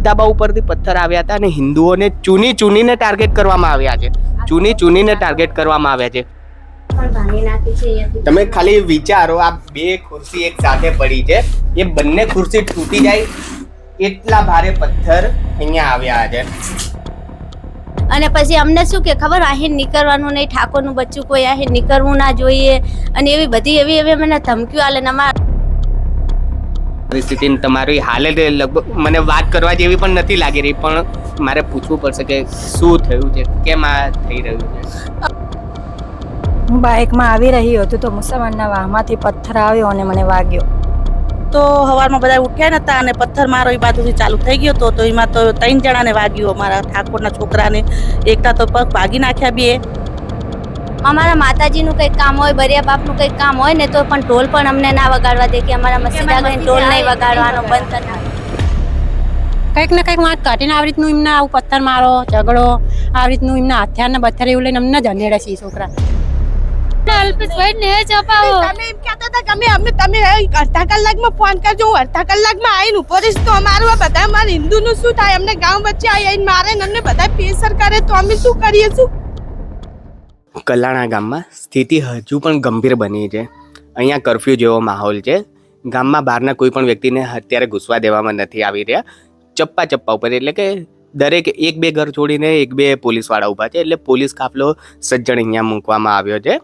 જ ધાબા ઉપરથી પથ્થર આવ્યા હતા અને હિન્દુઓને ચૂની ચૂનીને ટાર્ગેટ કરવામાં આવ્યા છે. ચૂની ચૂનીને ટાર્ગેટ કરવામાં આવ્યા છે. તમે ખાલી વિચારો આ બે ખુરશી એક સાથે પડી છે. એ બંને ખુરશી તૂટી જાય એટલા ભારે પથ્થર અહીંયા આવ્યા છે. અને પછી અમને શું કે ખબર? અહીં નીકળવાનું નહીં ઠાકોરનું બચ્ચું કોઈ અહીં નીકળવું ના જોઈએ. અને એવી બધી એવી એવી મને ધમકીઓ આલે અમારા પરિસ્થિતિ તમારી હાલે લગભગ મને વાત કરવા જેવી પણ નથી લાગી રહી પણ મારે પૂછવું પડશે કે શું થયું છે કેમ આ થઈ રહ્યું છે? હું બાઇકમાં આવી રહી હતી તો મુસલમાનના વાહમાંથી પથ્થર આવ્યો અને મને વાગ્યો. તો સવારમાં બધા ઉઠ્યા નતા અને પથ્થર મારો એ બાજુથી ચાલુ થઈ ગયો હતો તો એમાં તો ત્રણ જણાને વાગ્યો મારા ઠાકોરના છોકરાને. એકતા તો પગ ભાગી નાખ્યા બે. અમારા માતાજીનું કંઈક કામ હોય બરિયા બાપનું કંઈક કામ હોય ને તો પણ ઢોલ પણ અમને ના વગાડવા દે કે અમારા મસ્જિદ આગળ ઢોલ નહીં વગાડવાનો બંધ કરી કંઈક ને કંઈક વાત કાઢીને આવી રીતનું એમના આવું પથ્થર મારો ઝઘડો આવી રીતનું એમના હથિયાર ને બથ્થર એવું લઈને અમને જ અંધેડે છે છોકરા. અલ્પેશભાઈ ને જ અપાવો. તમે એમ કહેતા હતા કે અમે અમે તમે અડધા કલાકમાં ફોન કરજો હું અડધા કલાકમાં આવીને ઊભો રહીશ. તો અમારું આ બધા અમારા હિન્દુનું શું થાય? અમને ગામ વચ્ચે આવી આવીને મારે ને અમને બધા પ્રેશર કરે તો અમે શું કરીએ શું? કલાણા ગામમાં સ્થિતિ હજુ પણ ગંભીર બની છે. અહીંયા કરફ્યુ જેવો માહોલ છે. ગામમાં બહારના કોઈ પણ વ્યક્તિને અત્યારે ઘૂસવા દેવામાં નથી આવી રહ્યા. ચપ્પા ચપ્પા ઉપર એટલે કે દરેક એક બે ઘર છોડીને એક બે પોલીસવાળા ઊભા છે એટલે પોલીસ કાફલો સજ્જણ અહીંયા મૂકવામાં આવ્યો છે.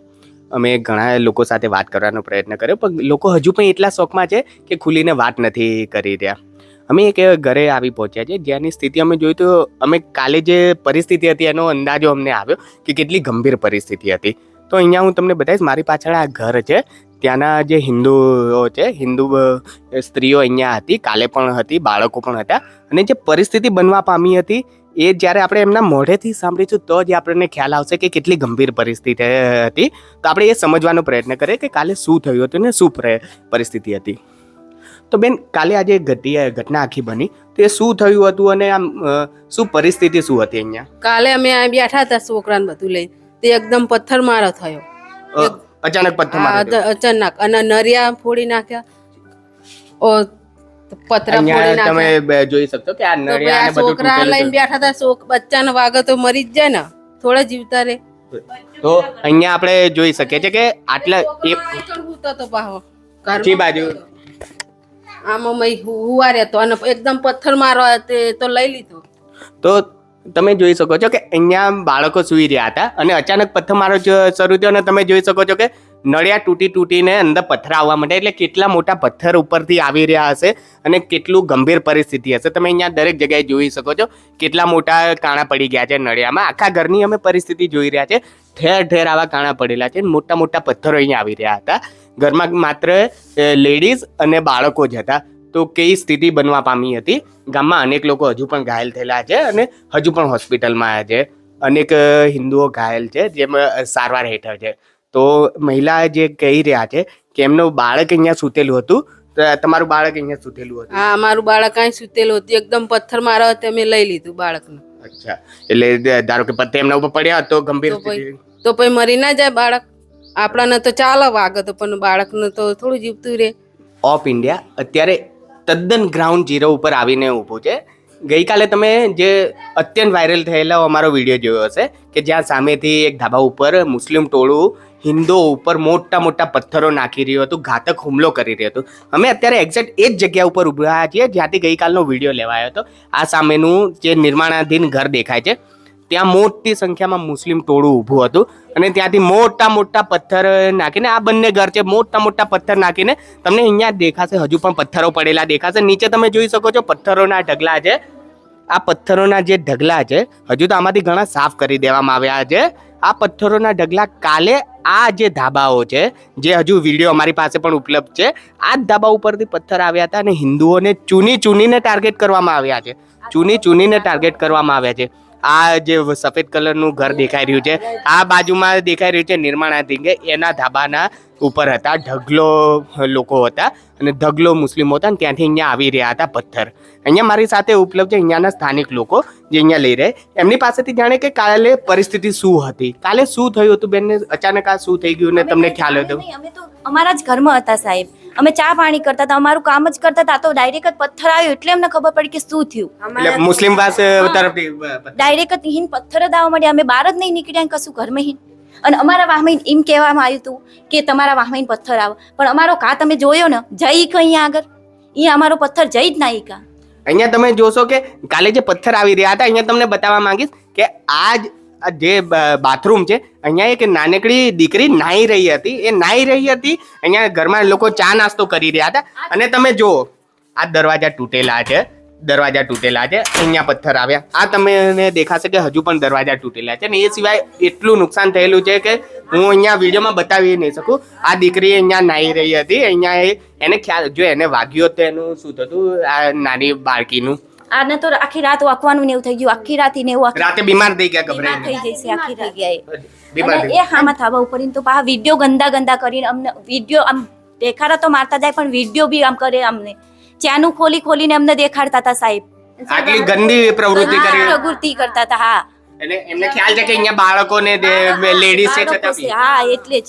અમે ઘણા લોકો સાથે વાત કરવાનો પ્રયત્ન કર્યો પણ લોકો હજુ પણ એટલા શોખમાં છે કે ખુલીને વાત નથી કરી રહ્યા. અમે એક ઘરે આવી પહોંચ્યા છે જ્યાંની સ્થિતિ અમે જોઈ તો અમે કાલે જે પરિસ્થિતિ હતી એનો અંદાજો અમને આવ્યો કે કેટલી ગંભીર પરિસ્થિતિ હતી. તો અહીંયા હું તમને બતાવીશ, મારી પાછળ આ ઘર છે. ત્યાંના જે હિન્દુઓ છે, હિન્દુ સ્ત્રીઓ અહીંયા હતી, કાલે પણ હતી, બાળકો પણ હતા. અને જે પરિસ્થિતિ બનવા પામી હતી એ જ્યારે આપણે એમના મોઢેથી સાંભળીશું તો જ આપણને ખ્યાલ આવશે કે કેટલી ગંભીર પરિસ્થિતિ હતી. તો આપણે એ સમજવાનો પ્રયત્ન કરીએ કે કાલે શું થયું હતું ને શું પરિસ્થિતિ હતી. તો બેન કાલે આજે ઘટી ઘટના આખી બની. તો એ શું થયું હતું અને આમ શું પરિસ્થિતિ શું હતી અહીંયા? કાલે અમે આ બેઠા હતા છોકરાને બધું લઈ તે એકદમ પથ્થર મારો થયો અચાનક પથ્થર અચાનક. અને નરિયા ફોડી નાખ્યા. ઓ પતરા ફોડી તમે જોઈ શકશો કે આ બધું છોકરા લઈને. બેઠા હતા છોક બચ્ચાને વાગે તો મરી જ જાય ને. થોડા જીવતા રે. તો અહીંયા આપણે જોઈ શકીએ છીએ કે આટલા એક જે બાજુ આમાં મય હુવા રહેતો અને એકદમ પથ્થર મારો તે તો લઈ લીધો. તો તમે જોઈ શકો છો કે અહીંયા બાળકો સૂઈ રહ્યા હતા અને અચાનક પથ્થરમારો મારો શરૂ થયો અને તમે જોઈ શકો છો કે નળિયા તૂટી તૂટીને અંદર પથ્થર આવવા માટે એટલે કેટલા મોટા પથ્થર ઉપરથી આવી રહ્યા હશે અને કેટલું ગંભીર પરિસ્થિતિ હશે. તમે અહીંયા દરેક જગ્યાએ જોઈ શકો છો કેટલા મોટા કાણા પડી ગયા છે નળિયામાં. આખા ઘરની અમે પરિસ્થિતિ જોઈ રહ્યા છે. ઠેર ઠેર આવા કાણા પડેલા છે મોટા મોટા પથ્થરો અહીંયા આવી રહ્યા હતા. ઘરમાં માત્ર લેડીઝ અને બાળકો જ હતા. તો કેવી સ્થિતિ બનવા પામી હતી? ગામમાં અનેક લોકો હજુ પણ ઘાયલ થયેલા છે અને હજુ પણ હોસ્પિટલમાં છે. અનેક હિન્દુઓ ઘાયલ છે જેમાં સારવાર હેઠળ છે. તો મહિલા જે કહી રહ્યા છે કે એમનું બાળક અહીંયા સૂતેલું હતું. તમારું બાળક અહીંયા સૂતેલું હતું? હા અમારું બાળક અહીં સૂતેલું હતું. એકદમ પથ્થર મારા હતા અમે લઈ લીધું બાળકને. અચ્છા. એટલે ધારો કે પથ્થર એમના ઉપર પડ્યા તો ગંભીર તો પછી મરી ના જાય બાળક. આપણાને તો ચાલે વાગે તો, પણ બાળકને તો થોડું જીવતું રહે. ઓફ ઇન્ડિયા અત્યારે તદ્દન ગ્રાઉન્ડ ઝીરો ઉપર આવીને ઊભું છે. ગઈકાલે તમે જે અત્યંત વાયરલ થયેલો અમારો વીડિયો જોયો હશે, કે જ્યાં સામેથી એક ધાબા ઉપર મુસ્લિમ ટોળું હિન્દુઓ ઉપર મોટા મોટા પથ્થરો નાખી રહ્યું હતું, ઘાતક હુમલો કરી રહ્યું હતું. અમે અત્યારે એક્ઝેક્ટ એ જ જગ્યા ઉપર ઊભા છીએ, જ્યાંથી ગઈકાલનો વીડિયો લેવાયો હતો. આ સામેનું જે નિર્માણાધીન ઘર દેખાય છે. ત્યાં મોટી સંખ્યામાં મુસ્લિમ ટોળું ઊભું હતું. અને ત્યાંથી મોટા મોટા પથ્થર નાખીને, આ બંને ઘર છે, મોટા મોટા પથ્થર નાખીને તમને અહીંયા દેખાશે, હજુ પણ પથ્થરો પડેલા દેખાશે. નીચે તમે જોઈ શકો છો, પથ્થરોના ઢગલા છે. આ પથ્થરોના જે ઢગલા છે, હજુ તો આમાંથી ઘણા સાફ કરી દેવામાં આવ્યા છે. આ પથ્થરોના ઢગલા કાલે આ જે ધાબાઓ છે, જે હજુ વીડિયો અમારી પાસે પણ ઉપલબ્ધ છે, આ જ ધાબા ઉપરથી પથ્થર આવ્યા હતા અને હિન્દુઓને ચૂની ચૂનીને ટાર્ગેટ કરવામાં આવ્યા છે. ચૂની ચૂનીને ટાર્ગેટ કરવામાં આવ્યા છે. આ જે સફેદ કલરનું ઘર દેખાઈ રહ્યું છે આ બાજુમાં દેખાઈ રહ્યું છે નિર્માણાધીન એના ધાબાના ઉપર હતા ઢગલો લોકો હતા અને ઢગલો મુસ્લિમો હતા અને ત્યાંથી અહીંયા આવી રહ્યા હતા પથ્થર. અહીંયા મારી સાથે ઉપલબ્ધ છે અહીંયાના સ્થાનિક લોકો જે અહીંયા લઈ રહે. એમની પાસેથી જાણે કે કાલે પરિસ્થિતિ શું હતી? કાલે શું થયું હતું બેનને? અચાનક આ શું થઈ ગયું ને તમને ખ્યાલ હતો અમે તો અમારા જ ઘરમાં હતા સાહેબ. અમે ચા પાણી કરતા હતા અમારું કામ જ કરતા હતા તો ડાયરેક્ટ જ પથ્થર આવ્યો એટલે અમને ખબર પડી કે શું થયું. એટલે મુસ્લિમ તરફથી ડાયરેક્ટ હિન પથ્થર જ આવવા મળ્યા અમે બહાર જ નહીં નીકળ્યા કશું ઘરમાં હિન. અને અમારા વાહમાં એમ કહેવામાં આવ્યું હતું કે તમારા વાહમાં પથ્થર આવે. પણ અમારો કા તમે જોયો ને જઈ કે અહીંયા આગળ. અહીંયા અમારો પથ્થર જઈ જ ના કા અહીંયા તમે જોશો કે કાલે જે પથ્થર આવી રહ્યા હતા અહીંયા તમને બતાવવા માંગીશ કે આ જ આ જે બાથરૂમ છે, અહીંયા એક નાનકડી દીકરી નાહી રહી હતી. એ નાહી રહી હતી, અહીંયા ઘરમાં લોકો ચા નાસ્તો કરી રહ્યા હતા. અને તમે જુઓ, આ દરવાજા તૂટેલા છે, દરવાજા તૂટેલા છે, અહીંયા પથ્થર આવ્યા. આ તમને દેખાશે કે હજુ પણ દરવાજા તૂટેલા છે. ને એ સિવાય એટલું નુકસાન થયેલું છે કે હું અહીંયા વિડીયોમાં બતાવી નહીં શકું. આ દીકરી અહીંયા નાહી રહી હતી. અહીંયા એને ખ્યાલ, જો એને વાગ્યો તો એનું શું થતું? આ નાની બાળકીનું આને તો આખી રાત વાકવાનું ને એવું થઈ ગયું. આખી રાત ને એવું રાતે બીમાર થઈ ગયા બીમાર થઈ જશે આખી થઈ ગયા. અને એ હામાં થાવા ઉપર તો પા વીડિયો ગંદા ગંદા કરીને અમને વીડિયો આમ દેખાડા તો મારતા જાય પણ વીડિયો બી આમ કરે અમને. ચાનું ખોલી ખોલીને અમને દેખાડતા હતા સાહેબ. આટલી ગંદી પ્રવૃત્તિ કરી. પ્રવૃત્તિ કરતા હતા હા. એટલે એમને ખ્યાલ છે કે અહીંયા બાળકોને લેડીઝ છે છતાં હા એટલે જ.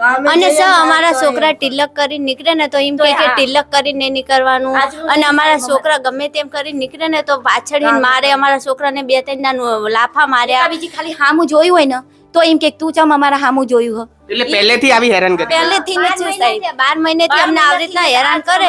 અને સર અમારા છોકરા તિલક કરી નીકળે ને તો એમ કે કે તિલક કરીને નીકળવાનું. અને અમારા છોકરા ગમે તેમ કરી નીકળે ને તો પાછળ મારે અમારા. છોકરાને બે ત્રણ ના લાફા માર્યા. બીજી ખાલી હામું જોયું હોય ને તો એમ કે તું ચમ અમારા હામું જોયું હો. એટલે પહેલેથી આવી હેરાન કરે. પહેલેથી ને છે સાહેબ. બાર મહિનેથી અમને આવી રીતના હેરાન કરે.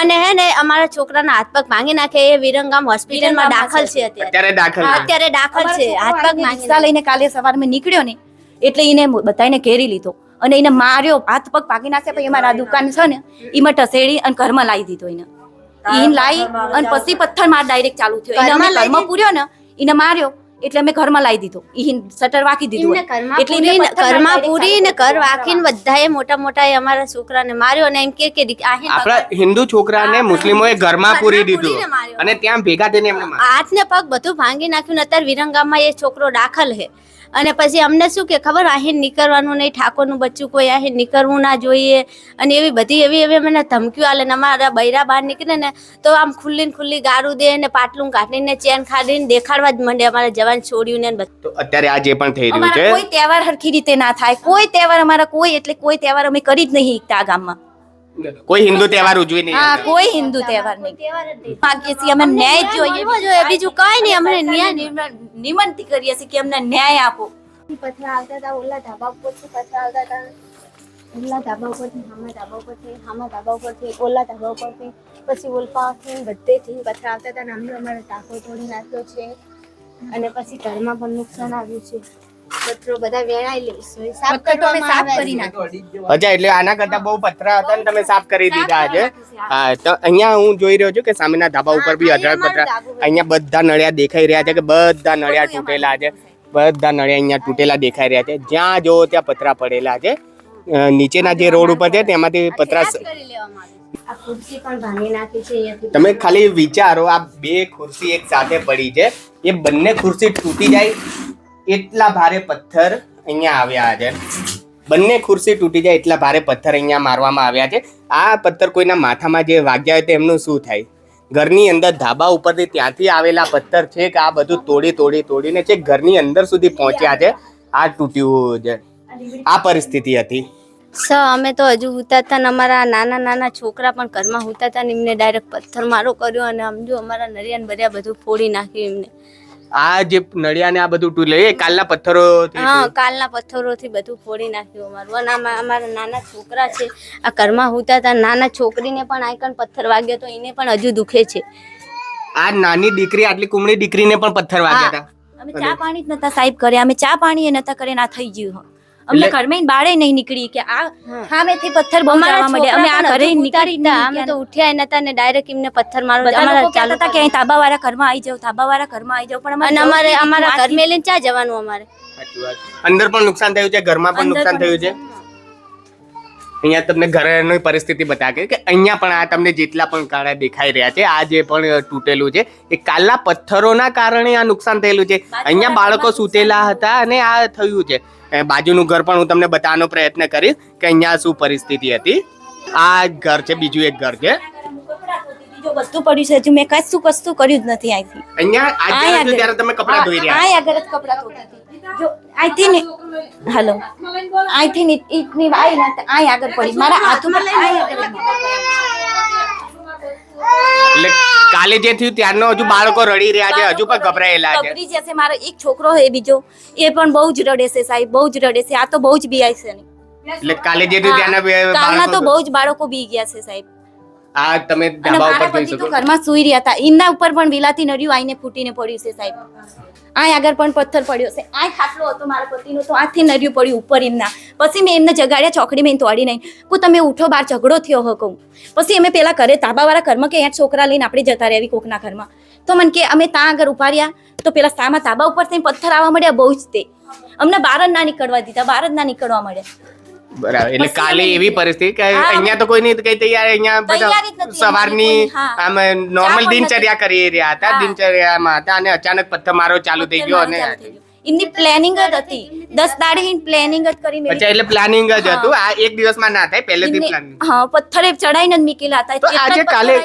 અને હે ને અમારા છોકરાના હાથ પગ ભાંગી નાખે એ વિરંગામ હોસ્પિટલમાં દાખલ છે અત્યારે. અત્યારે દાખલ છે. અત્યારે દાખલ છે. હાથ પગ માંગી લઈને કાલે સવારમાં નીકળ્યો ને એટલે એને બધાને ઘેરી લીધો. અને એને માર્યો હાથ પગ પાકી નાખ્યા પછી અમારા દુકાન છે ને એમાં ટસેડી અને ઘરમાં લાવી દીધો એને એને લાવી અને પછી પથ્થર માર ડાયરેક્ટ ચાલુ થયો. એને અમે ઘરમાં પૂર્યો ને એને માર્યો એટલે અમે ઘરમાં લાવી દીધો. ઈ શટર વાકી દીધું એટલે ઘરમાં પૂરી ને ઘર વાકીને બધાએ મોટા મોટા એ અમારા છોકરાને માર્યો અને એમ કે કે આપણા હિન્દુ છોકરાને મુસ્લિમોએ ઘરમાં પૂરી દીધું. અને ત્યાં ભેગા થઈને એમને હાથ ને પગ બધું ભાંગી નાખ્યું ને અત્યારે વિરંગામાં એ છોકરો દાખલ છે અને પછી અમને શું કે ખબર અહીં નીકળવાનું નહીં ઠાકોરનું બચ્ચું કોઈ અહીં નીકળવું ના જોઈએ. અને એવી બધી એવી એવી મને ધમકીઓ આલે ને અમારા બૈરા બહાર નીકળે ને તો આમ ખુલ્લી ખુલ્લી ગારું દે ને પાટલું કાઢીને ચેન ખાડીને દેખાડવા જ માંડે અમારા જવાન છોડ્યું ને બધું તો અત્યારે આ જે પણ થઈ રહ્યું છે કોઈ તહેવાર હરખી રીતે ના થાય. કોઈ તહેવાર અમારા કોઈ એટલે કોઈ તહેવાર અમે કરી જ નહીં આ ગામમાં. કોઈ હિન્દુ તહેવાર ઉજવી નહીં. હા કોઈ હિન્દુ તહેવાર નહીં. માગીએ છીએ અમે ન્યાય જોઈએ. જોઈએ બીજું કઈ નહીં. અમને ન્યાય નિમંતી કરીએ છીએ કે અમને ન્યાય આપો. પથરા આવતા હતા ઓલા ધાબા ઉપરથી પથરા આવતા હતા. ઓલા ધાબા ઉપરથી હામા ધાબા ઉપરથી હામા ધાબા ઉપરથી ઓલા ધાબા ઉપરથી. પછી ઓલપાથી બધેથી પથરા આવતા હતા અને અમને અમારો ટાંકો તોડી નાખ્યો છે. અને પછી ઘરમાં પણ નુકસાન આવ્યું છે. બધા વેણાઈ લઈશું સાફ પથ્થર અમે સાફ કરી છે. અચ્છા એટલે આના કરતા બહુ પથરા હતા ને તમે સાફ કરી દીધા છે હા તો અહીંયા હું જોઈ રહ્યો છું કે સામેના ધાબા ઉપર બી અઢળક પથરા અહીંયા બધા નળિયા દેખાઈ રહ્યા છે કે બધા નળિયા તૂટેલા છે? બધા નળિયા અહીંયા તૂટેલા દેખાઈ રહ્યા છે. જ્યાં જોવો ત્યાં પથરા પડેલા છે. નીચેના જે રોડ ઉપર છે તેમાંથી પથરા સ- કરી લેવામાં આવે આ ખુરશી પણ ભાંગી નાખી છે અહીંયાથી તમે ખાલી વિચારો આ બે ખુરશી એક સાથે પડી છે. એ બંને ખુરશી તૂટી જાય એટલા ભારે પથ્થર અહીંયા આવ્યા છે. બંને ખુરશી તૂટી જાય એટલા ભારે પથ્થર અહીંયા મારવામાં આવ્યા છે. આ પથ્થર કોઈના માથામાં જે વાગ્યા હોય તો એમનું શું થાય? ઘરની અંદર ધાબા ઉપરથી ત્યાંથી આવેલા પથ્થર છે કે આ બધું તોડી તોડી, તોડીને છે ઘરની અંદર સુધી પહોંચ્યા છે, આ તૂટ્યું છે. આ પરિસ્થિતિ હતી. સર અમે તો હજુ હતા ને અમારા નાના નાના છોકરા પણ ઘરમાં હતા ને એમને ડાયરેક્ટ પથ્થર મારો કર્યો અને સમજો અમારા નરિયાન બર્યા બધું ફોડી નાખ્યું એમને. આ જે નળિયા ને આ બધું ટૂલે એ કાલના પથ્થરો હા કાલના પથ્થરોથી બધું ફોડી નાખ્યું અમારું. અને અમારા નાના છોકરા છે આ ઘરમાં હુતા હતા. નાના છોકરીને પણ આઈકન પથ્થર વાગ્યો તો એને પણ હજુ દુખે છે. આ નાની દીકરી આટલી કુમળી દીકરીને પણ પથ્થર વાગ્યા હતા. અમે ચા પાણી જ નતા સાહેબ કર્યા. અમે ચા પાણી એ નતા કરે ના થઈ ગયું. અમને ઘરમાં બાળે નહીં નીકળી કે આ સામેથી પથ્થર બહુ જવા માંડ્યા. અમે આ ઘરે પણ નીકળી ઉતારી અમે તો ઉઠ્યા નતા ને ડાયરેક્ટ એમને પથ્થર મારો અમારા ચાલતા હતા કે અહીં તાબાવાળા ઘરમાં આવી જાવ તાબાવાળા ઘરમાં આવી જાવ પણ અમારે અમારા ઘર મેલીને ચા જવાનું અમારે? અંદર પણ નુકસાન થયું છે ઘરમાં પણ નુકસાન થયું છે. અહીંયા તમને ઘરની પરિસ્થિતિ બતાવે કે અહીંયા પણ આ તમને જેટલા પણ કાળા દેખાઈ રહ્યા છે આ જે પણ તૂટેલું છે એ કાલના પથ્થરોના કારણે આ નુકસાન થયેલું છે. અહીંયા બાળકો સૂતેલા હતા અને આ થયું છે. બાજુનું ઘર પણ હું તમને બતાવવાનો પ્રયત્ન કરીશ કે અહીંયા શું પરિસ્થિતિ હતી. આ ઘર છે બીજું એક ઘર છે. વસ્તુ પડ્યું છે હજુ મેં કશું કશું કર્યું જ નથી અહીંથી. અહીંયા આજે ત્યારે તમે કપડાં ધોઈ રહ્યા. આય આગળ જ કપડાં ધોતી હતી. જો અહીંથી ને હાલો. અહીંથી ને ઈટની આઈ ને આય આગળ પડી. મારા એટલે કાલે જે થયું ત્યારનો હજુ બાળકો રડી રહ્યા છે હજુ પણ ગભરાયેલા છે. ગભરી જશે મારો એક છોકરો છે બીજો. એ પણ બહુ જ રડે છે સાહેબ બહુ જ રડે છે. આ તો બહુ જ બીઆઈ છે. એટલે કાલે જે થયું ત્યાંના કાલના તો બહુ જ બાળકો બી ગયા છે સાહેબ. આ તમે ધાબા ઉપર જોઈ શકો ઘરમાં સુઈ રહ્યા હતા. એમના ઉપર પણ વિલાતી નડ્યું આઈને ફૂટીને પડ્યું છે સાહેબ. આ આગળ પણ પથ્થર પડ્યો છે. આ ખાટલો હતો મારા પતિનો તો આથી નડ્યું પડ્યું ઉપર એમના પછી મેં એમને જગાડ્યા ચોકડી મેં તોડી નહીં કુ તમે ઉઠો બાર ઝઘડો થયો હો કહું. પછી અમે પેલા ઘરે તાબાવાળા ઘરમાં કે અહીંયા છોકરા લઈને આપણે જતા રહ્યા કોકના ઘરમાં. તો મને કે અમે ત્યાં આગળ ઊભા રહ્યા તો પેલા સામા તાબા ઉપરથી પથ્થર આવવા મળ્યા બહુ જ તે. અમને બહાર જ ના નીકળવા દીધા બહાર જ ના નીકળવા મળ્યા બરાબર. એટલે કાલે એવી પરિસ્થિતિ કે અહીંયા તો કોઈ નહીં કઈ તૈયાર અહીંયા બધા સવારની. આમ નોર્મલ દિનચર્યા કરી રહ્યા હતા. દિનચર્યામાં હતા અને અચાનક પથ્થરમારો ચાલુ થઈ ગયો અને. એમની પ્લેનિંગ જ હતી. દસ દાડે પ્લેનિંગ જ કરી અચ્છા એટલે પ્લાનિંગ જ હતું. આ એક દિવસમાં ના થાય પહેલેથી પ્લાનિંગ હા પથ્થરે ચડાઈને જ મૂકેલા હતા. તો આજે કાલે-.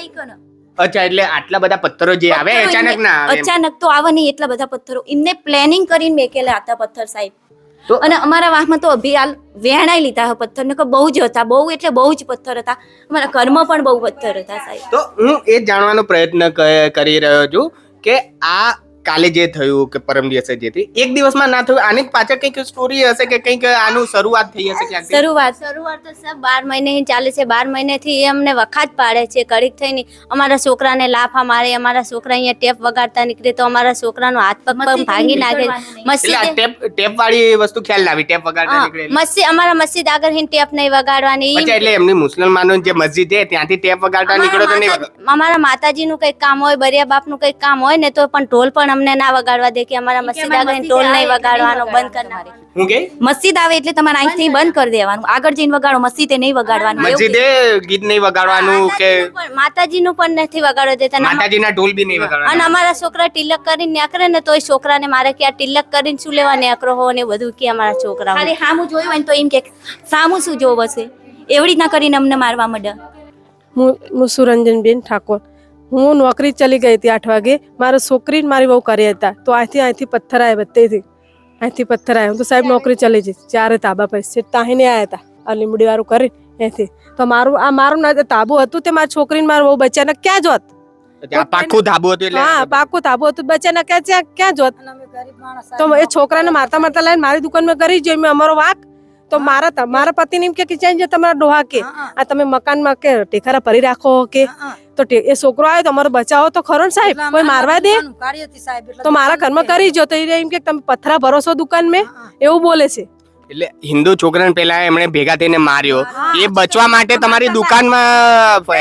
અચ્છા એટલે આટલા બધા પથ્થરો જે આવે અચાનક ના અચાનક તો આવે નહીં એટલા બધા પથ્થરો. એમને પ્લેનિંગ કરીને મેકેલા હતા પથ્થર સાહેબ. તો- અને અમારા વાહમાં તો અભિયાલ વેણાઈ લીધા પથ્થર. ને બહુ જ હતા બહુ એટલે બહુ જ પથ્થર હતા. અમારા કર્મ પણ બહુ પથ્થર હતા સાહેબ. તો હું એ જાણવાનો પ્રયત્ન કરી રહ્યો છું કે આ કાલે જે થયું કે પરમ દિવસે જે થયું એક દિવસમાં ના થયું આની પાછળ કંઈક સ્ટોરી હશે કે કંઈક આનું શરૂઆત થઈ હશે ક્યાંક શરૂઆત. શરૂઆત તો સર બાર મહિને ચાલે છે. બાર મહિનેથી એ અમને વખાત પાડે છે કડીક થઈને. અમારા છોકરાને લાફા મારે અમારા છોકરા અહીંયા ટેપ વગાડતા નીકળે તો અમારા છોકરાનો હાથ પગ પગ ભાંગી નાખે. મસ્જિદે ટેપ ટેપ વાળી વસ્તુ ખ્યાલ લાવી ટેપ વગાડતા નીકળે મસ્જિદ અમારા મસ્જિદ આગળ હિન ટેપ નહીં વગાડવાની. એટલે એમની મુસલમાનો જે મસ્જિદ છે ત્યાંથી ટેપ વગાડતા નીકળો તો નહીં અમારા અમારા માતાજીનું કંઈક કામ હોય બરિયા બાપનું કંઈક કામ હોય ને તો પણ ઢોલ પણ અમને ના વગાડવા દે કે અમારા મસ્જિદ આગળ આવે નહીં એટલે વગાડવાનો બંધ કરી વગાડવાનું હું કે? મસ્જિદ આવે એટલે તમારે અહીંથી બંધ કરી દેવાનું. આગળ જઈને વગાડો મસ્જિદે નહીં વગાડવાનું. મસ્જિદે ગીત નહીં વગાડવાનું કે માતાજીનું પણ- નથી વગાડવા દેતા. માતાજીના ઢોલ બી નહીં અને અમારા છોકરા તિલક કરીને નેકરે ને તોય છોકરાને મારે કે આ તિલક કરીને શું લેવા નેકરો હો ને બધું કે અમારા છોકરા ખાલી સામું જોયું હોય ને તો એમ કે સામું શું જોવું હશે એવી રીતના કરીને અમને મારવા માંડ્યા. હું હું સુરંજનબેન ઠાકોર. હું નોકરી ચલી ગઈ હતી આઠ વાગે. મારો છોકરી મારી બહુ કરી હતા. તો અહીંથી અહીંથી પથ્થર આવ્યા બધેથી. અહીંથી પથ્થર આવ્યા. હું તો સાહેબ નોકરી ચલી જઈ ચારે તાબા પૈસે તાહીને આવ્યા હતા. આ લીમડી વાળું કરી અહીંથી તો મારું આ મારું ના તાબુ હતું તે મારી છોકરીને મારું બહુ બચ્ચાને ક્યાં જોત? આ પાક્કું ધાબુ હતું હા પાકું તાબુ હતું. બચ્ચાને ક્યાં ક્યાં ક્યાં જોત? તો એ છોકરાને મારતા મારતા લઈને મારી દુકાનમાં કરી જોઈએ મેં અમારો વાક તો મારા તમારા મારા પતિને એમ કે કે જાય તમારા ડોહા કે. આ તમે મકાનમાં કે ટેખારા ભરી રાખો કે. તો એ છોકરો આવ્યો તો અમારો બચાવો તો ખરો ને સાહેબ. કોઈ મારવા દે? તો મારા ઘરમાં કરી જો તો એમ કે તમે પથરા ભરોસો દુકાન મેં એવું બોલે છે. એટલે હિન્દુ છોકરાને પેલા એમણે ભેગા થઈને માર્યો. એ બચવા માટે તમારી દુકાનમાં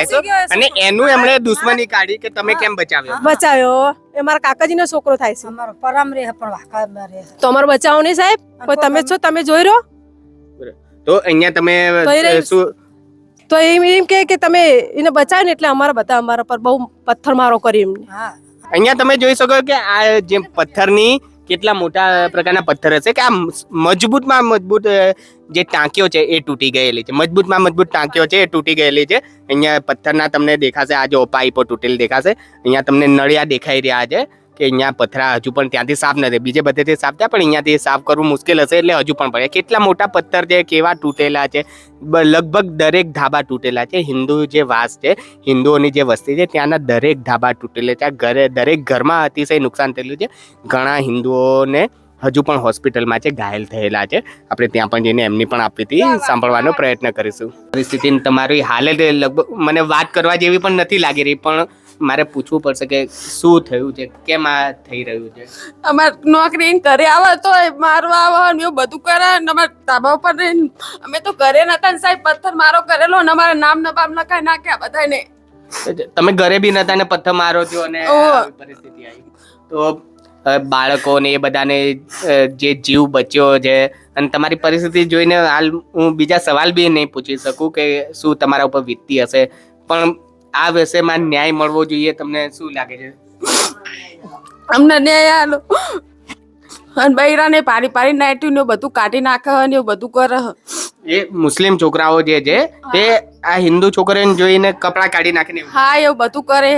અને એનું એમણે દુશ્મની કાઢી કે તમે કેમ બચાવ્યો? બચાવ્યો. એ મારા કાકાજીનો છોકરો થાય છે. અમારો પરમ રે પણ તો અમારો બચાવો નહીં સાહેબ. કોઈ તમે છો તમે જોઈ રહ્યો તો અહીંયા તમે તો શું તો એમ એમ કે કે તમે એને બચાવીને એટલે અમારા બધા અમારા પર બહુ પથ્થરમારો કરી એમને. અહીંયા તમે જોઈ શકો કે આ જે પથ્થરની કેટલા મોટા પ્રકારના પથ્થર હશે કે આ મજબૂતમાં મજબૂત જે ટાંકીઓ છે એ તૂટી ગયેલી છે. મજબૂતમાં મજબૂત ટાંકીઓ છે એ તૂટી ગયેલી છે. અહીંયા પથ્થરના તમને દેખાશે આ જો પાઇપો તૂટેલી દેખાશે. અહીંયા તમને નળિયા દેખાઈ રહ્યા છે. કે અહીંયા પથરા હજુ પણ ત્યાંથી સાફ નથી. બીજે બધેથી સાફ થયા, પણ અહીંયાથી સાફ કરવું મુશ્કેલ હશે એટલે હજુ પણ પડે. કેટલા મોટા પથ્થર છે, કેવા તૂટેલા છે લગભગ દરેક ધાબા તૂટેલા છે. હિન્દુ જે વાસ છે, હિન્દુઓની જે વસ્તી છે, ત્યાંના દરેક ધાબા તૂટેલા છે. ઘરે, દરેક ઘરમાં અતિશય નુકસાન થયેલું છે. ઘણા હિન્દુઓને હજુ પણ હોસ્પિટલમાં છે, ઘાયલ થયેલા છે. આપણે ત્યાં પણ જઈને એમની પણ આપવીથી સાંભળવાનો પ્રયત્ન કરીશું. પરિસ્થિતિ તમારી હાલત લગભગ, મને વાત કરવા જેવી પણ નથી લાગી રહી, પણ મારે પૂછવું પડશે કે શું થયું છે? કેમ આ થઈ રહ્યું છે? અમાર નોકરી ઘરે આવે તો મારવા આવે ને એવું બધું કરે ને અમાર ધાબા ઉપર અમે તો ઘરે નતા ને સાહેબ પથ્થર મારો કરેલો ને અમારા નામ ના બામ લખાય નાખ્યા બધાને. તમે ઘરે બી નતા ને પથ્થર મારો છો અને પરિસ્થિતિ આવી. તો બાળકોને એ બધાને જે જીવ બચ્યો છે અને તમારી પરિસ્થિતિ જોઈને હાલ હું બીજા સવાલ બી નહીં પૂછી શકું કે શું તમારા ઉપર વીતતી હશે. પણ આ વિષયમાં ન્યાય મળવો જોઈએ તમને શું લાગે છે? અમને ન્યાય આલો. અને બૈરાને પારી પારી નાટ્યું ને બધું કાઢી નાખે ને એવું બધું કરે. એ મુસ્લિમ છોકરાઓ જે છે તે આ હિન્દુ છોકરીઓને જોઈને કપડાં કાઢી નાખીને હા એવું બધું કરે.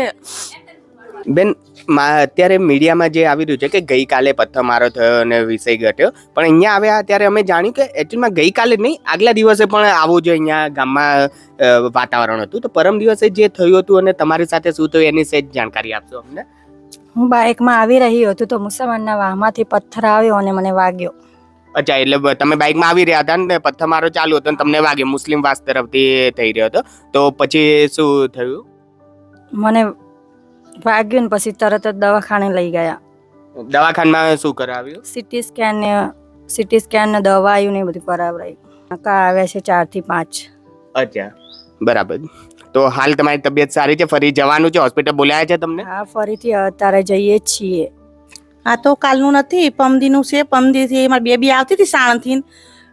બેન અત્યારે મીડિયામાં જે આવી રહ્યું છે કે ગઈકાલે પથ્થરમારો થયો અને વિષય ઘટ્યો. પણ અહીંયા આવ્યા ત્યારે અમે જાણ્યું કે એકચ્યુઅલમાં ગઈકાલે જ નહીં આગલા દિવસે પણ આવું જે અહીંયા ગામમાં વાતાવરણ હતું. તો પરમ દિવસે જે થયું હતું અને તમારી સાથે શું થયું એની સહેજ જાણકારી આપશો અમને? હું બાઇકમાં આવી રહી હતો તો મુસલમાનના વાહમાંથી પથ્થર આવ્યો અને મને વાગ્યો. અચ્છા એટલે તમે બાઇકમાં આવી રહ્યા હતા ને પથ્થરમારો ચાલુ હતો અને તમને વાગ્યો. મુસ્લિમ વાસ તરફથી થઈ રહ્યો હતો. તો પછી શું થયું? મને વાગ્યું ને પછી તરત જ દવાખાને લઈ ગયા. દવાખાનામાં શું કરાવ્યું? સિટી સ્કેન ને સિટી સ્કેન ને દવાયું ને બધું કરાવડાવી નકા આવે છે ચારથી પાંચ. અચ્છા બરાબર. તો હાલ તમારી તબિયત સારી છે? ફરી જવાનું છે? હોસ્પિટલ બોલાયા છે તમને? હા ફરીથી અત્યારે જઈએ છીએ. આ તો કાલનું નથી પમદીનું છે. પમદીથી મારી બેબી આવતી હતી સાણથી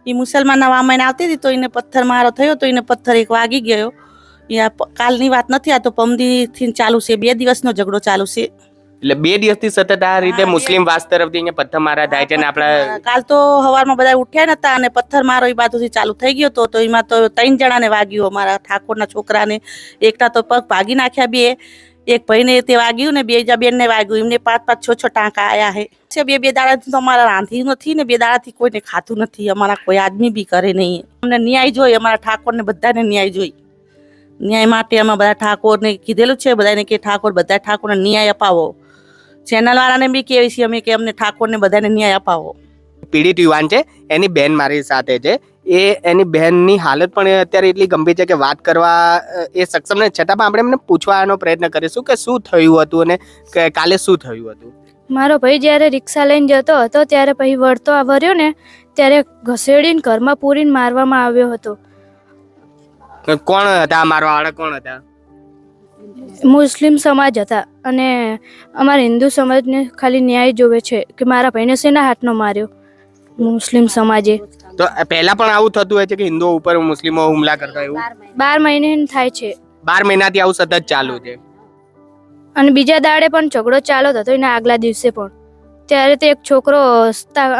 એ મુસલમાન નવા વામાઈને આવતી હતી તો એને પથ્થર મારો થયો તો એને પથ્થર એક વાગી ગયો. એ કાલની વાત નથી આ તો પમદીથી ચાલુ છે બે દિવસનો ઝઘડો ચાલુ છે. એટલે બે દિવસથી સતત આ રીતે મુસ્લિમ વાસ તરફથી અહીંયા પથ્થરમારા થાય છે ને આપણા કાલ તો સવારમાં બધા ઉઠ્યા નતા અને પથ્થર મારો એ બાજુથી ચાલુ થઈ ગયો તો તો એમાં તો ત્રણ જણાને વાગ્યું અમારા ઠાકોરના છોકરાને એકના તો પગ ભાગી નાખ્યા બે એક ભાઈને તે વાગ્યું ને બે જા બેનને વાગ્યું એમને પાંચ પાંચ છ છ ટાંકા આવ્યા હે. છે બે બે દાડાથી તો અમારા રાંધ્યું નથી ને બે દાડાથી કોઈને ખાતું નથી અમારા કોઈ આદમી બી કરે નહીં. અમને ન્યાય જોઈએ અમારા ઠાકોરને બધાને ન્યાય જોઈએ ન્યાય માટે અમે બધા ઠાકોરને કીધેલું છે બધાને કે ઠાકોર બધા ઠાકોરને ન્યાય અપાવો. ચેનલ વાળાને બી કહેવી છીએ અમે કે અમને ઠાકોરને બધાને ન્યાય અપાવો. પીડિત યુવાન છે એની બેન મારી સાથે છે. એ એની બહેનની હાલત પણ અત્યારે એટલી ગંભીર છે કે વાત કરવા એ સક્ષમ નથી. છતાં પણ આપણે એમને પૂછવાનો પ્રયત્ન કરીશું કે શું થયું હતું અને કે કાલે શું થયું હતું. મારો ભાઈ જ્યારે રિક્ષા લઈને જતો હતો ત્યારે પછી વળતો આ વર્યો ને ત્યારે ઘસેડીને ઘરમાં પૂરીને મારવામાં આવ્યો હતો. કોણ હતા મારો આળા કોણ હતા? મુસ્લિમ સમાજ હતા અને અમારા હિન્દુ સમાજને ખાલી ન્યાય જોવે છે કે મારા ભાઈને શેના હાથનો માર્યો મુસ્લિમ સમાજે. તો પહેલા પણ આવું થતું હોય છે કે હિન્દુઓ ઉપર મુસ્લિમો હુમલા કરતા એવું? બાર મહિને થાય છે. બાર મહિનાથી આવું સતત ચાલુ છે. અને બીજા દાડે પણ ઝઘડો ચાલો હતો એના આગલા દિવસે પણ. ત્યારે તે એક છોકરો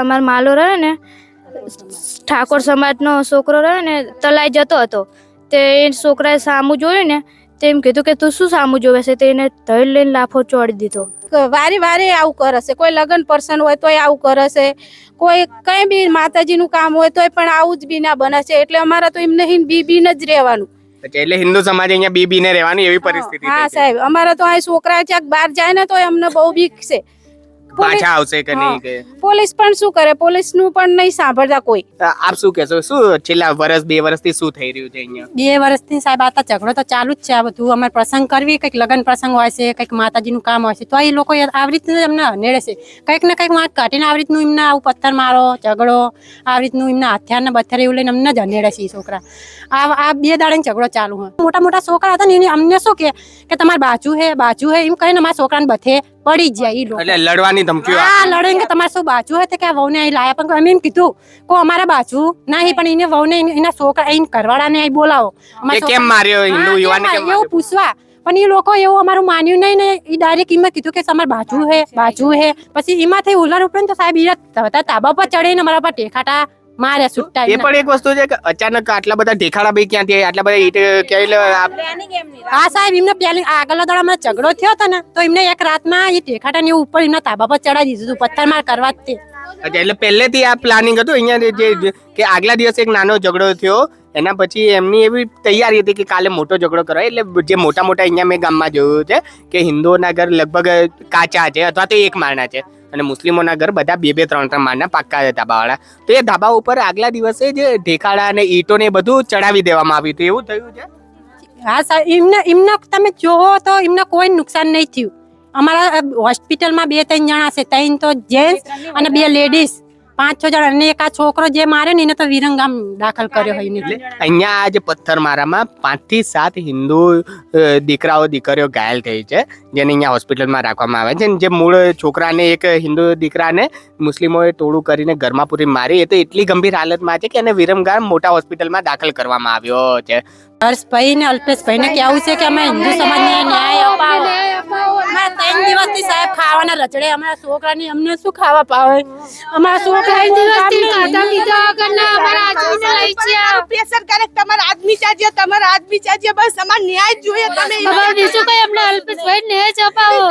અમારો માલો રહે ને ઠાકોર સમાજનો છોકરો રહે ને તલાઈ જતો હતો. તે એ છોકરાએ સામું જોયું ને તે એમ કીધું કે તું શું સામું જોવે છે? તે એને ધડ લઈને લાફો ચોડી દીધો. વારે વારે આવું કરે છે. કોઈ લગ્ન પર્સન હોય તોય આવું કરે છે. કોઈ કઈ બી માતાજીનું કામ હોય તોય પણ આવું જ બી ના બને છે. એટલે અમારા તો એમને બી બીને જ રહેવાનું. એટલે હિન્દુ સમાજ અહીંયા બી બીને રહેવાની એવી પરિસ્થિતિ હા સાહેબ. અમારા તો આ છોકરા ક્યાંક બહાર જાય ને તોય અમને બહુ બીક છે. પાછા આવશે કે નહીં કે? પોલીસ પણ શું કરે? પોલીસનું પણ નહીં સાંભળતા કોઈ. આપ શું કહેશો? શું છેલ્લા વર્ષ બે વર્ષથી શું થઈ રહ્યું છે અહીંયા? બે વર્ષથી સાહેબ આ તો ઝઘડો તો ચાલુ જ છે આ બધું. અમારે પ્રસંગ કરવી કંઈક લગ્ન પ્રસંગ હોય છે કંઈક માતાજીનું કામ હોય છે. તો એ લોકો આવી રીતનું એમને હનેડે છે. કંઈક ને કંઈક વાત કાઢીને આવી રીતનું એમને આવું પથ્થર મારો ઝઘડો આવી રીતનું એમના હથિયાર ને બથ્થર એવું લઈને અમને જ હનેડે છે એ છોકરા. આ આ બે દાડે ઝઘડો ચાલુ હોય. મોટા મોટા છોકરા હતા ને એને અમને શું કે કે તમારે બાજુ હે બાજુ હે એમ કહીને અમારા છોકરાને બથે પડી જાય એ લોકો. એટલે લડવાની ધમકીઓ હા લડે કે તમારે શું બાજુ હતી કે આ વહુને અહીં લાયા. પણ અમે એમ કીધું કો અમારા બાજુ નહીં પણ એને વહુને એને- છોકરા એને ઘરવાળાને અહીં બોલાવો. કેમ માર્યો હિન્દુ યુવાને કેમ એવું પૂછવા. પણ એ લોકો એવું અમારું માન્યું નહીં ને એ ડાયરેક્ટ એમાં કીધું કે તમારે બાજુ હે બાજુ હે. પછી એમાંથી ઉલર ઉપર ને તો સાહેબ એ તાબા પર ચડીને અમારા પર ટેખાટા માર્યા સુટ્ટા એ પણ એક વસ્તુ છે કે અચાનક આટલા બધા ઢેખાડા ભાઈ ક્યાંથી આટલા બધા ઈટ ક્યાંય આ- હા સાહેબ એમને પેલી આગલા દાડામાં ઝઘડો થયો હતો ને તો એમને એક રાતમાં એ ઢેખાડા ને ઉપર એમના તાબા પર ચડાવી દીધું હતું પથ્થર માર કરવા જ એટલે પહેલેથી આ પ્લાનિંગ હતું? અહીંયા જે જે- કે આગલા દિવસે એક નાનો ઝઘડો થયો એના પછી એમની એવી તૈયારી હતી કે કાલે મોટો ઝઘડો કરાય એટલે જે મોટા મોટા અહીંયા મેં ગામમાં જોયું છે કે હિન્દુઓના ઘર લગભગ કાચા છે અથવા તો એક માળના છે. અને મુસ્લિમોના ઘર બધા બે બે, ત્રણ ત્રણ માળના પાક્કા ધાબાવાળા તો એ ધાબા ઉપર આગલા દિવસે જે ઢેકાડા અને ઈટો ને બધું ચડાવી દેવામાં આવ્યું હતું. એવું થયું છે? હા સાહેબ એમને એમને તમે જોવો તો એમને કોઈ નુકસાન નહીં થયું. અમારા હોસ્પિટલમાં બે, ત્રણ જણા છે. ત્રણ તો જેન્ટ્સ અને બે લેડીઝ. પાંચ છ જણા અને એક આ છોકરો જે મારે ને એને તો વિરંગામ દાખલ કર્યો હોય એટલે અહીંયા આજે પથ્થર પથ્થરમારામાં પાંચથી સાત હિન્દુ દીકરાઓ, દીકરીઓ ઘાયલ થઈ છે, જેને અહીંયા હોસ્પિટલમાં રાખવામાં આવે છે. જે મૂળ છોકરાને, એક હિન્દુ દીકરાને મુસ્લિમોએ ટોળું કરીને ઘરમાં પૂરી મારી, એ તો એટલી ગંભીર હાલતમાં છે કે એને વિરમગામ મોટા હોસ્પિટલમાં દાખલ કરવામાં આવ્યો છે. હર્ષભાઈ ને અલ્પેશભાઈ ને કેવું છે કે અમે હિન્દુ સમાજને ન્યાય અપાવો. ત્રણ ત્રણ દિવસથી સાહેબ ખાવાના રચડે અમારા છોકરાની અમને શું ખાવા પાવે? અમારા છોકરા પ્રેશર કરે તમારા આદમી ચાજ્યો તમારા આદમી ચાજ્યો બસ અમાર ન્યાય જ જોઈએ. તમે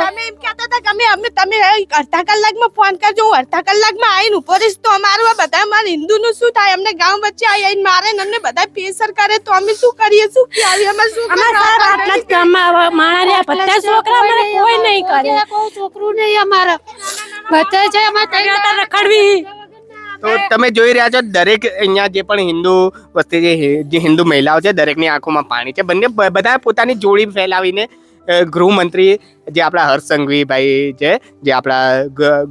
તમે એમ કહેતા હતા કે અમે અમે તમે અડધા કલાકમાં ફોન કરજો. હું અડધા કલાકમાં આવીને ઊભો રહીશ. તો અમારું આ બધા અમારા હિન્દુનું શું થાય? અમને ગામ વચ્ચે આવી આવીને મારે ને અમને બધા પ્રેશર કરે. તો અમે શું કરીએ? શું કહેવાય અમે શું અમારા સાહેબ આટલા જ ગામમાં માણા રહ્યા બધા છોકરા અમારે કોઈ નહીં કરે. કોઈ છોકરું નહીં અમારા. બધા છે અમારા ત્યાં તો રખડવી. તો તમે જોઈ રહ્યા છો દરેક અહીંયા જે પણ હિન્દુ વસ્તી જે જે હિન્દુ મહિલાઓ છે દરેકની આંખોમાં પાણી છે. બંને બધા પોતાની જોડી ફેલાવીને ગૃહમંત્રી જે આપણા હર્ષ સંઘવીભાઈ છે જે આપણા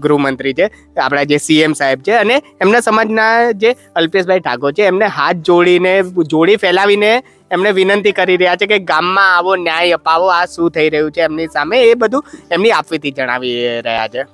ગૃહમંત્રી છે આપણા જે સીએમ સાહેબ છે અને એમના સમાજના જે અલ્પેશભાઈ ઠાકોર છે એમને હાથ જોડીને જોડી ફેલાવીને એમને વિનંતી કરી રહ્યા છે કે ગામમાં આવો ન્યાય અપાવો, આ શું થઈ રહ્યું છે એમની સામે એ બધું એમની આપવીથી જણાવી રહ્યા છે.